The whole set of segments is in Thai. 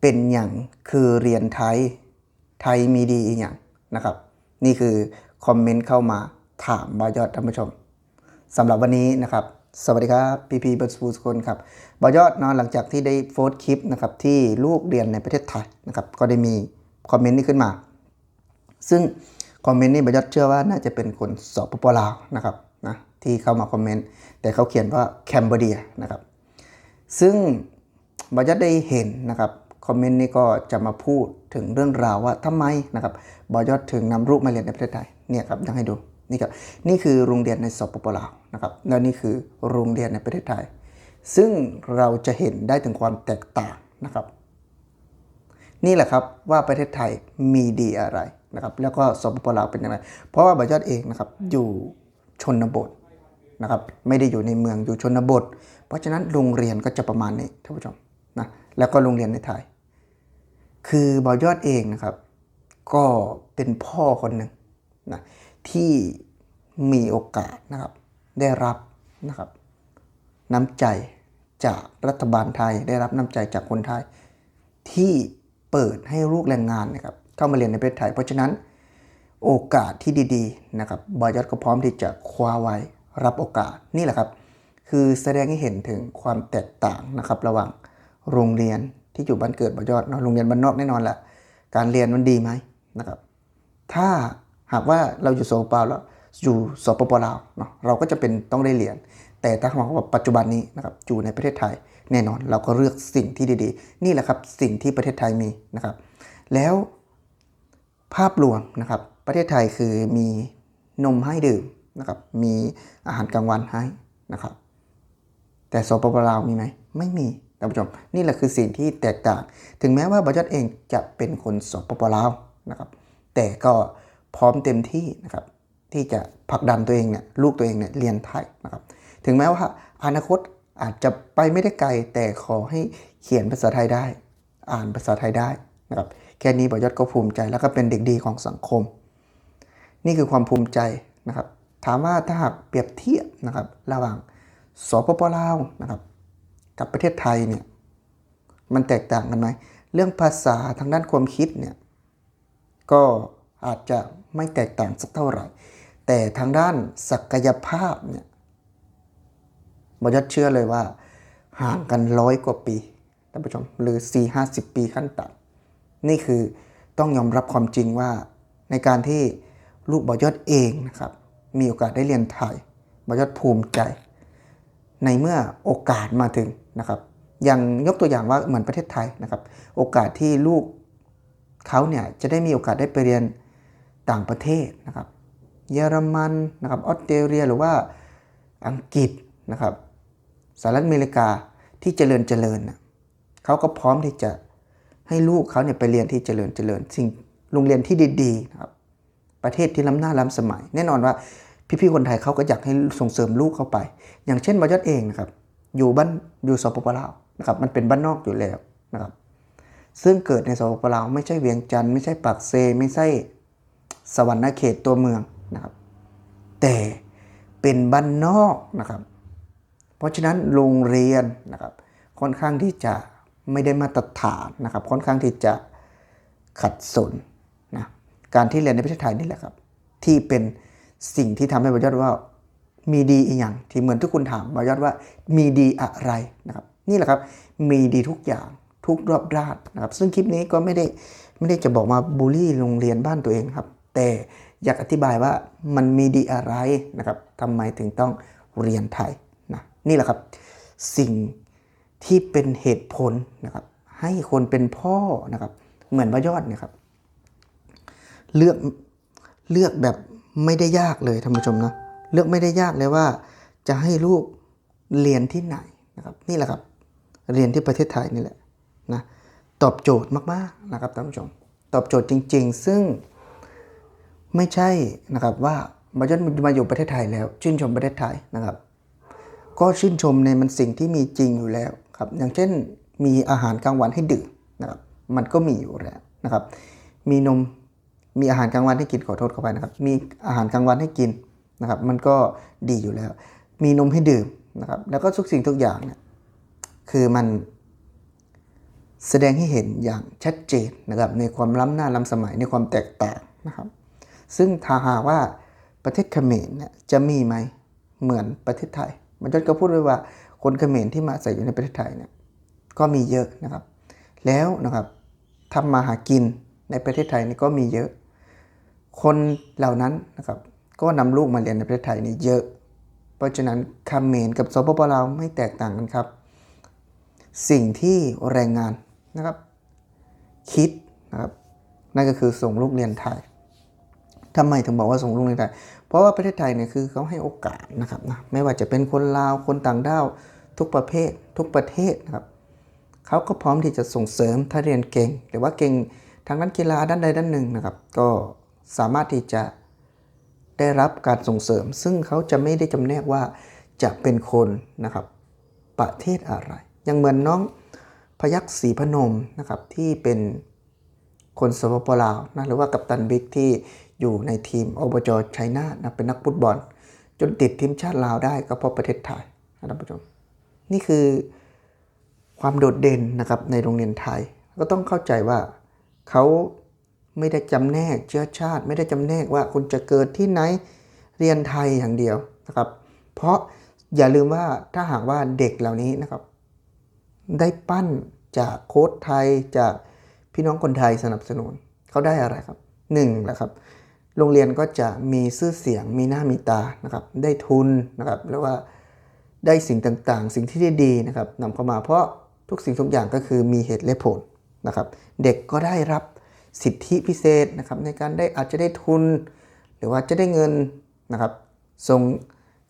เป็นอย่างคือเรียนไทยไทยมีดีอีกอย่างนะครับ นี่คือคอมเมนต์เข้ามาถามบอยอดท่านผู้ชมสำหรับวันนี้นะครับ สวัสดีครับพีพีเบิร์สปูสคนครับบอยอดเนอนหลังจากที่ได้โพสต์คลิปนะครับที่ลูกเรียนในประเทศไทยนะครับก็ได้มีคอมเมนต์นี้ขึ้นมา ซึ่งคอมเมนต์นี้บอยอดเชื่อว่าน่าจะเป็นคนสปปลาวนะครับนะที่เข้ามาคอมเมนต์แต่เขาเขียนว่าแคนเบเดียนะครับซึ่งบอยอดได้เห็นนะครับ คอมเมนต์นี้ก็จะมาพูดถึงเรื่องราวว่าทำไมนะครับบอยอดถึงนำลูกมาเรียนในประเทศไทยเนี่ยครับยังให้ดูนี่ครับนี่คือโรงเรียนในสปปลาวนะครับแล้วนี่คือโรงเรียนในประเทศไทย ซึ่งเราจะเห็นได้ถึงความแตกต่างนะครับ นี่แหละครับว่าประเทศไทยมีดีอะไรนะครับ แล้วก็สปปลาวเป็นยังไงเพราะว่าบอยอดเองนะครับอยู่ชนบทนะครับไม่ได้อยู่ในเมืองอยู่ชนบท เพราะฉะนั้นโรงเรียนก็จะประมาณนี้ท่านผู้ชมนะแล้วก็โรงเรียนในไทย คือบอยอดเองนะครับ ก็เป็นพ่อคนหนึ่งนะที่มีโอกาสนะครับ ได้รับนะครับน้ำใจจากรัฐบาลไทย ได้รับน้ำใจจากคนไทย ที่เปิดให้ลูกแรงงานนะครับ เข้ามาเรียนในประเทศไทย เพราะฉะนั้นโอกาสที่ดีๆนะครับบอยอดก็พร้อมที่จะคว้าไว้รับโอกาสนี่แหละครับ คือแสดงให้เห็นถึงความแตกต่างนะครับ ระหว่างโรงเรียน ที่อยู่บ้านเกิดบอยอดเนาะโรงเรียนบ้านนอกแน่นอนแหละการเรียนมันดีไหมนะครับถ้าหากว่าเราอยู่สปปาแล้วอยู่สปปลาวเนาะเราก็จะเป็นต้องได้เรียน แต่ถ้าหากว่าปัจจุบันนี้นะครับอยู่ในประเทศไทยแน่นอนเราก็เลือกสิ่งที่ดีๆ นี่แหละครับสิ่งที่ประเทศไทยมีนะครับ แล้วภาพรวมนะครับประเทศไทยคือมีนมให้ดื่มนะครับมีอาหารกลางวันให้นะครับแต่สปปลาวมีไหมไม่มี ท่านผู้ชมนี่แหละคือสิ่งที่แตกต่าง ถึงแม้ว่าบรจัดเองจะเป็นคนสปปลาวนะครับแต่ก็พร้อมเต็มที่นะครับที่จะผลักดันตัวเองเนี่ยลูกตัวเองเนี่ยเรียนไทยนะครับถึงแม้ว่าอนาคตอาจจะไปไม่ได้ไกล แต่ขอให้เขียนภาษาไทยได้ อ่านภาษาไทยได้นะครับแค่นี้บรยศก็ภูมิใจแล้วก็เป็นเด็กดีของสังคม นี่คือความภูมิใจนะครับถามว่าถ้าหากเปรียบเทียบนะครับระหว่างสปปลาวนะครับ กับประเทศไทยเนี่ยมันแตกต่างกันไหมเรื่องภาษาทางด้านความคิดเนี่ยก็อาจจะไม่แตกต่างสักเท่าไหร่ แต่ทางด้านศักยภาพเนี่ยบอยัดเชื่อเลยว่า ห่างกันร้อยกว่าปีท่านผู้ชมหรือ 4 50 ปีขั้นต่ำนี่คือต้องยอมรับความจริงว่าในการที่ลูกบอยอดเองนะครับมีโอกาสได้เรียนไทยบอยอดภูมิใจ ในเมื่อโอกาสมาถึงนะครับอย่างยกตัวอย่างว่าเหมือนประเทศไทยนะครับ โอกาสที่ลูกเขาเนี่ยจะได้มีโอกาสได้ไปเรียนต่างประเทศนะครับ เยอรมันนะครับออสเตรเลียหรือว่าอังกฤษนะครับสหรัฐอเมริกาที่เจริญเจริญนะเขาก็พร้อมที่จะให้ลูกเขาเนี่ยไปเรียนที่เจริญเจริญ สิ่งโรงเรียนที่ดีๆนะครับประเทศที่ล้ำหน้าล้ำสมัย แน่นอนว่า พี่ๆคนไทยเขาก็อยากให้ส่งเสริมลูกเข้าไป อย่างเช่นบอยอดเองนะครับอยู่บ้านอยู่สปปลาวนะครับมันเป็นบ้านนอกอยู่แล้วนะครับซึ่งเกิดในสปปลาวไม่ใช่เวียงจันทร์ไม่ใช่ปากเซไม่ใช่สวรรณเขตตัวเมืองนะครับแต่เป็นบ้านนอกนะครับ เพราะฉะนั้นโรงเรียนนะครับค่อนข้างที่จะไม่ได้มาตรฐานนะครับ ค่อนข้างที่จะขัดสนนะการที่เรียนในประเทศไทยนี่แหละครับ ที่เป็น สิ่งที่ทำให้บรรยอดว่ามีดีอีกอย่าง ที่เหมือนทุกคนถามบรรยอดว่ามีดีอะไรนะครับ นี่แหละครับมีดีทุกอย่างทุกรอบด้านนะครับ ซึ่งคลิปนี้ก็ไม่ได้ไม่ได้จะบอกมาบูลลี่โรงเรียนบ้านตัวเองครับ แต่อยากอธิบายว่ามันมีดีอะไรนะครับทำไมถึงต้องเรียนไทยนะนี่แหละครับสิ่งที่เป็นเหตุผลนะครับ ให้คนเป็นพ่อนะครับ เหมือนพระยอดเนี่ยครับ เลือกเลือกแบบ ไม่ได้ยากเลยท่านผู้ชมนะเลือกไม่ได้ยากเลยว่า จะให้ลูกเรียนที่ไหนนะครับนี่แหละครับ เรียนที่ประเทศไทยนี่แหละนะตอบโจทย์มากๆนะครับท่านผู้ชม ตอบโจทย์จริง ๆ ซึ่งไม่ใช่นะครับว่าบอยอดมาอยู่ประเทศไทยแล้ว ชื่นชมประเทศไทยนะครับ ก็ชื่นชมในมันสิ่งที่มีจริงอยู่แล้วครับอย่างเช่นมีอาหารกลางวันให้ดื่มนะครับมันก็มีอยู่แล้วนะครับ มีนม มีอาหารกลางวันให้กินขอโทษเข้าไปนะครับ มีอาหารกลางวันให้กินนะครับ มันก็ดีอยู่แล้ว มีนมให้ดื่มนะครับ แล้วก็ทุกสิ่งทุกอย่างเนี่ยคือมันแสดงให้เห็นอย่างชัดเจนนะครับในความล้ำหน้าล้ำสมัยในความแตกต่างนะครับ ซึ่งถ้าหากว่าประเทศเขมรเนี่ยจะมีไหมเหมือนประเทศไทย มันจนก็พูดไว้ว่าคนเขมรที่มาอาศัยอยู่ในประเทศไทยเนี่ยก็มีเยอะนะครับ แล้วนะครับทำมาหากิน ในประเทศไทยนี่ก็มีเยอะ คนเหล่านั้นนะครับก็นำลูกมาเรียนในประเทศไทยนี่เยอะ เพราะฉะนั้นเมรกับสปปลาวไม่แตกต่างกันครับ สิ่งที่แรงงานนะครับ คิดนะครับนั่นก็คือส่งลูกเรียนไทยทำไมถึงบอกว่าส่งลูกเรียนไทย เพราะว่าประเทศไทยเนี่ยคือเขาให้โอกาสนะครับนะไม่ว่าจะเป็นคนลาวคนต่างด้าวทุกประเภท ทุกประเทศนะครับเขาก็พร้อมที่จะส่งเสริมถ้าเรียนเก่งหรือว่าเก่ง ทางด้านกีฬาด้านใดด้านหนึ่งนะครับ ก็สามารถที่จะได้รับการส่งเสริม ซึ่งเขาจะไม่ได้จำแนกว่าจะเป็นคนนะครับประเทศอะไร ยังเหมือนน้องพยักษ์ศรีพนมนะครับที่เป็นคนสปปลาวนะหรือว่ากัปตันบิ๊กที่อยู่ในทีมอบจชัยนาทนะเป็นนักฟุตบอล จนติดทีมชาติลาวได้ก็เพราะประเทศไทยนะท่านผู้ชมนี่คือความโดดเด่นนะครับในโรงเรียนไทยก็ต้องเข้าใจว่า เขาไม่ได้จำแนกเชื้อชาติ ไม่ได้จำแนกว่าคุณจะเกิดที่ไหนเรียนไทยอย่างเดียวนะครับ เพราะอย่าลืมว่าถ้าหากว่าเด็กเหล่านี้นะครับ ได้ปั้นจากโค้ชไทยจากพี่น้องคนไทยสนับสนุนเขาได้อะไรครับหนึ่งแหละครับโรงเรียนก็จะมีชื่อเสียงมีหน้ามีตานะครับ ได้ทุนนะครับแล้วว่าได้สิ่งต่างๆ สิ่งที่ดีนะครับนำเข้ามาเพราะทุกสิ่งทุกอย่างก็คือมีเหตุและผล นะครับ เด็กก็ได้รับสิทธิพิเศษนะครับในการได้อาจจะได้ทุน หรือว่าจะได้เงินนะครับส่ง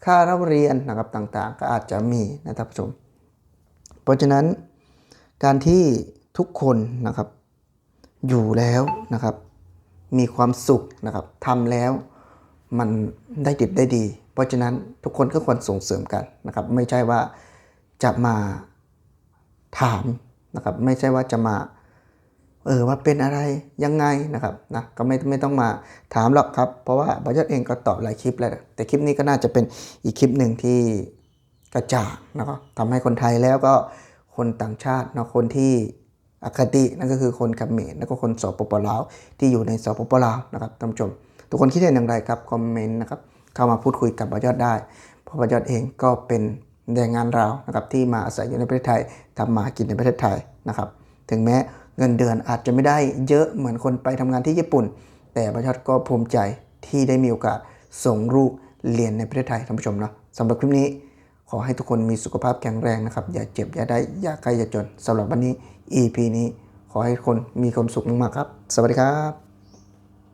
ค่าเล่าเรียนนะครับต่างๆ ก็อาจจะมีนะท่านผู้ชม เพราะฉะนั้นการที่ทุกคนนะครับอยู่แล้วนะครับ มีความสุขนะครับทำแล้วมันได้ดิบได้ดี เพราะฉะนั้นทุกคนก็ควรส่งเสริมกันนะครับ ไม่ใช่ว่าจะมาถามนะครับ ไม่ใช่ว่าจะมา เออว่าเป็นอะไรยังไงนะครับนะก็ไม่ไม่ต้องมาถามหรอกครับ เพราะว่าบอยอดเองก็ตอบหลายคลิปแล้ว แต่คลิปนี้ก็น่าจะเป็นอีกคลิปหนึ่งที่กระจ่างนะครับทำให้คนไทยแล้วก็คนต่างชาตินะคนที่อคตินั่นก็คือคนเขมรแล้วก็คนสปปลาวที่อยู่ในสปปลาวนะครับท่านผู้ชม ทุกคนคิดเห็นอย่างไรครับคอมเมนต์นะครับเข้ามาพูดคุยกับบอยอดได้ เพราะบอยอดเองก็เป็นแรงงานเราวนะครับที่มาอาศัยอยู่ในประเทศไทยทำมาหากินในประเทศไทยนะครับ ถึงแม้ เงินเดือนอาจจะไม่ได้เยอะเหมือนคนไปทำงานที่ญี่ปุ่น แต่บอยอดก็ภูมิใจที่ได้มีโอกาสส่งลูกเรียนในประเทศไทยท่านผู้ชมเนาะสำหรับคลิปนี้ขอให้ทุกคนมีสุขภาพแข็งแรงนะครับ อย่าเจ็บ อย่าได้ อย่าใครอย่าจนสำหรับวันนี้ EP นี้ ขอให้คนมีความสุขมากๆครับ สวัสดีครับ